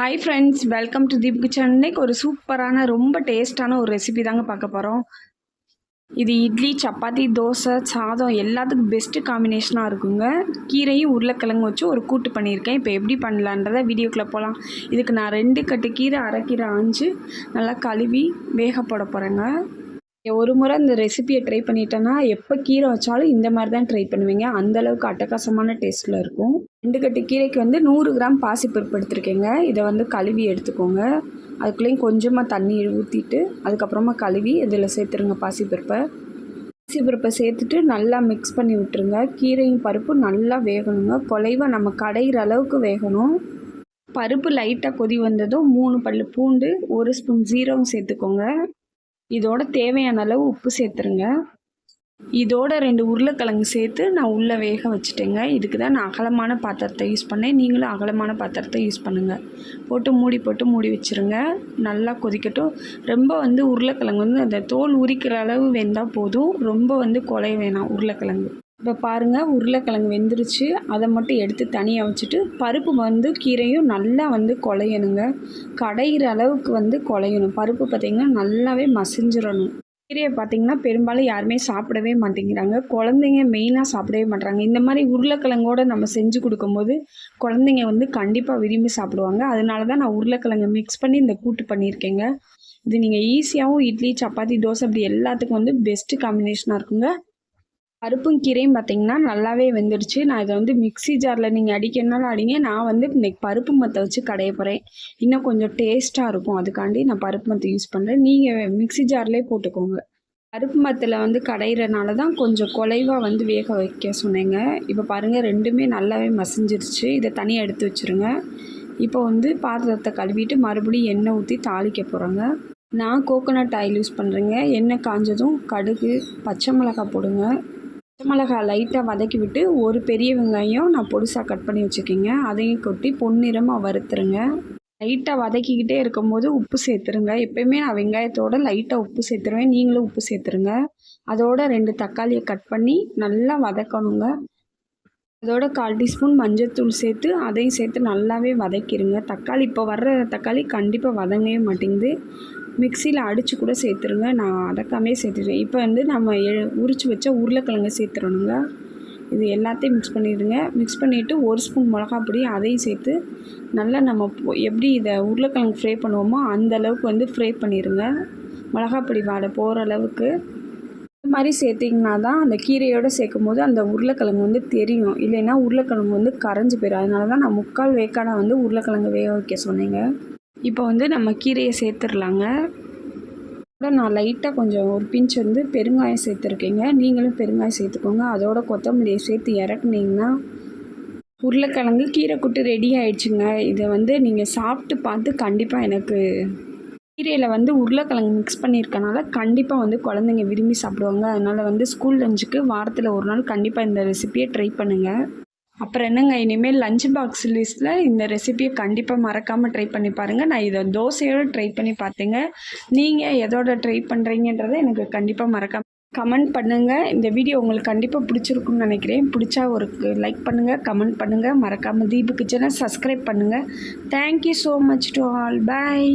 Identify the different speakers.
Speaker 1: Hi friends welcome to Deep kitchen இன்னைக்கு ஒரு சூப்பரான ரொம்ப டேஸ்டான ஒரு ரெசிபி தாங்க பார்க்க போகிறோம் இது இட்லி சப்பாத்தி தோசை சாதம் எல்லாத்துக்கும் பெஸ்ட்டு காம்பினேஷனாக இருக்குங்க. கீரையும் உருளைக்கிழங்கு வச்சு ஒரு கூட்டு பண்ணியிருக்கேன். இப்போ எப்படி பண்ணலான்றதை வீடியோக்குள்ளே போகலாம் இதுக்கு நான் ரெண்டு கட்டு கீரை அரை கீரை ஆஞ்சு நல்லா கழுவி வேக போட போகிறேங்க ஒரு முறை இந்த ரெசிபியை ட்ரை பண்ணிட்டேன்னா எப்போ கீரை வச்சாலும் இந்த மாதிரி தான் ட்ரை பண்ணுவீங்க. அந்தளவுக்கு அட்டகாசமான டேஸ்ட்டில் இருக்கும். ரெண்டு கட்டு கீரைக்கு வந்து நூறு கிராம் பாசிப்பருப்பு எடுத்துருக்கேங்க. இதை வந்து கழுவி எடுத்துக்கோங்க. அதுக்குள்ளேயும் கொஞ்சமாக தண்ணி ஊற்றிட்டு அதுக்கப்புறமா கழுவி இதில் சேர்த்துருங்க பாசிப்பருப்பை. பாசிப்பருப்பை சேர்த்துட்டு நல்லா மிக்ஸ் பண்ணி விட்டுருங்க. கீரையும் பருப்பு நல்லா வேகணுங்க. குலைவாக நம்ம கடையிற அளவுக்கு வேகணும். பருப்பு லைட்டாக கொதி வந்ததும் மூணு பல் பூண்டு ஒரு ஸ்பூன் ஜீரகம் சேர்த்துக்கோங்க. இதோட தேவையான அளவு உப்பு சேர்த்துருங்க. இதோட ரெண்டு உருளைக்கிழங்கு சேர்த்து நான் உள்ளே வேக வச்சுட்டேங்க. இதுக்கு தான் நான் அகலமான பாத்திரத்தை யூஸ் பண்ணேன். நீங்களும் அகலமான பாத்திரத்தை யூஸ் பண்ணுங்கள் போட்டு மூடி போட்டு மூடி வச்சுருங்க. நல்லா கொதிக்கட்டும். ரொம்ப வந்து உருளைக்கிழங்கு வந்து அந்த தோல் உரிக்கிற அளவு வெந்தால் போதும். ரொம்ப வந்து குலைய வேணாம் உருளைக்கிழங்கு. இப்போ பாருங்கள் உருளைக்கிழங்கு வெந்துருச்சு. அதை மட்டும் எடுத்து தனியாக வச்சுட்டு பருப்பு வந்து கீரையும் நல்லா வந்து குழையணுங்க கடையிற அளவுக்கு வந்து குழையணும் பருப்பு பார்த்திங்கன்னா நல்லாவே மசிஞ்சிடணும். கீரையை பார்த்திங்கன்னா பெரும்பாலும் யாருமே சாப்பிடவே மாட்டேங்கிறாங்க. குழந்தைங்க மெயினாக சாப்பிடவே மாட்டேறாங்க இந்த மாதிரி உருளைக்கிழங்கோடு நம்ம செஞ்சு கொடுக்கும்போது குழந்தைங்க வந்து கண்டிப்பாக விரும்பி சாப்பிடுவாங்க. அதனால தான் நான் உருளைக்கிழங்கு மிக்ஸ் பண்ணி இந்த கூட்டு பண்ணியிருக்கேங்க. இது நீங்கள் ஈஸியாகவும் இட்லி சப்பாத்தி தோசை அப்படி எல்லாத்துக்கும் வந்து பெஸ்ட்டு காம்பினேஷனாக இருக்குங்க. பருப்பும் கீரையும் பார்த்திங்கன்னா நல்லாவே வெந்துடுச்சு நான் இதை வந்து மிக்சி ஜாரில் நீங்கள் அடிக்கணுனாலும் அடிங்க. நான் வந்து இன்னைக்கு பருப்பு மத்தை வச்சு கடைய போகிறேன் இன்னும் கொஞ்சம் டேஸ்ட்டாக இருக்கும். அதுக்காண்டி நான் பருப்பு மத்தை யூஸ் பண்ணுறேன் நீங்கள் மிக்சி ஜார்லேயே போட்டுக்கோங்க. பருப்பு மத்தில் வந்து கடையிறனால தான் கொஞ்சம் குலைவாக வந்து வேக வைக்க சொன்னேங்க. இப்போ பாருங்கள் ரெண்டுமே நல்லாவே மசிஞ்சிருச்சு. இதை தனியாக எடுத்து வச்சுருங்க. இப்போ வந்து பாத்திரத்தை கழுவிட்டு மறுபடியும் எண்ணெய் ஊற்றி தாளிக்க போகிறோங்க நான் கோகோனட் ஆயில் யூஸ் பண்ணுறேங்க எண்ணெய் காஞ்சதும் கடுகு பச்சை மிளகாய் போடுங்க. மிளகா லைட்டாக வதக்கி விட்டு ஒரு பெரிய வெங்காயம் நான் பொடிசாக கட் பண்ணி வச்சுக்கிங்க. அதையும் கொட்டி பொன்னிறமாக வறுத்துருங்க. லைட்டாக வதக்கிக்கிட்டே இருக்கும்போது உப்பு சேர்த்துருங்க. எப்பயுமே நான் வெங்காயத்தோடு லைட்டாக உப்பு சேர்த்துருவேன். நீங்களும் உப்பு சேர்த்துருங்க. அதோட ரெண்டு தக்காளியை கட் பண்ணி நல்லா வதக்கணுங்க. அதோட கால் டீஸ்பூன் மஞ்சள் சேர்த்து அதையும் சேர்த்து நல்லாவே வதக்கிடுங்க தக்காளி இப்போ வர்ற தக்காளி கண்டிப்பாக வதங்கவே மாட்டேங்குது. மிக்சியில் அடித்து கூட சேர்த்துருங்க. நான் அடக்காமே சேர்த்துருவேன் இப்போ வந்து நம்ம எ உரித்து வச்ச உருளைக்கிழங்கு சேர்த்துறணுங்க. இது எல்லாத்தையும் மிக்ஸ் பண்ணிடுங்க. மிக்ஸ் பண்ணிவிட்டு ஒரு ஸ்பூன் மிளகா பொடி அதையும் சேர்த்து நல்லா நம்ம எப்படி இதை உருளைக்கிழங்கு ஃப்ரை பண்ணுவோமோ அந்த அளவுக்கு வந்து ஃப்ரை பண்ணிடுங்க. மிளகா பொடி வாடை போகிற அளவுக்கு. இந்த மாதிரி சேர்த்திங்கன்னா தான் அந்த கீரையோடு சேர்க்கும் போது அந்த உருளைக்கிழங்கு வந்து தெரியும். இல்லைன்னா உருளைக்கிழங்கு வந்து கரைஞ்சி போயிடும் அதனால தான் நான் முக்கால் வேக்காடாக வந்து உருளைக்கிழங்கு வேக வைக்க சொன்னேங்க. இப்போ வந்து நம்ம கீரையை சேர்த்துடலாங்க. நான் லைட்டாக கொஞ்சம் ஒரு பிஞ்ச் வந்து பெருங்காயம் சேர்த்துருக்கேங்க. நீங்களும் பெருங்காயம் சேர்த்துக்கோங்க. அதோட கொத்தமல்லியை சேர்த்து இறக்குனீங்கன்னா உருளைக்கிழங்கு கீரை கூட்டு ரெடி ஆயிடுச்சுங்க. இதை வந்து நீங்கள் சாப்பிட்டு பார்த்து கண்டிப்பாக எனக்கு கீரையில் வந்து உருளைக்கிழங்கு மிக்ஸ் பண்ணியிருக்கனால கண்டிப்பாக வந்து குழந்தைங்க விரும்பி சாப்பிடுவாங்க. அதனால் வந்து ஸ்கூல் லஞ்சுக்கு வாரத்தில் ஒரு நாள் கண்டிப்பாக இந்த ரெசிப்பியை ட்ரை பண்ணுங்கள் அப்புறம் என்னங்க இனிமேல் லஞ்ச் பாக்ஸ் லிஸ்ட்டில் இந்த ரெசிபியை கண்டிப்பாக மறக்காமல் ட்ரை பண்ணி பாருங்கள் நான் இதை தோசையோடு ட்ரை பண்ணி பார்த்தேங்க. நீங்கள் எதோட ட்ரை பண்ணுறீங்கன்றதை எனக்கு கண்டிப்பாக மறக்காம கமெண்ட் பண்ணுங்கள் இந்த வீடியோ உங்களுக்கு கண்டிப்பாக பிடிச்சிருக்குன்னு நினைக்கிறேன். பிடிச்சா ஒரு லைக் பண்ணுங்கள் கமெண்ட் பண்ணுங்கள் மறக்காமல் தீபு கிச்சனை சப்ஸ்கிரைப் பண்ணுங்கள் thank you so much to all bye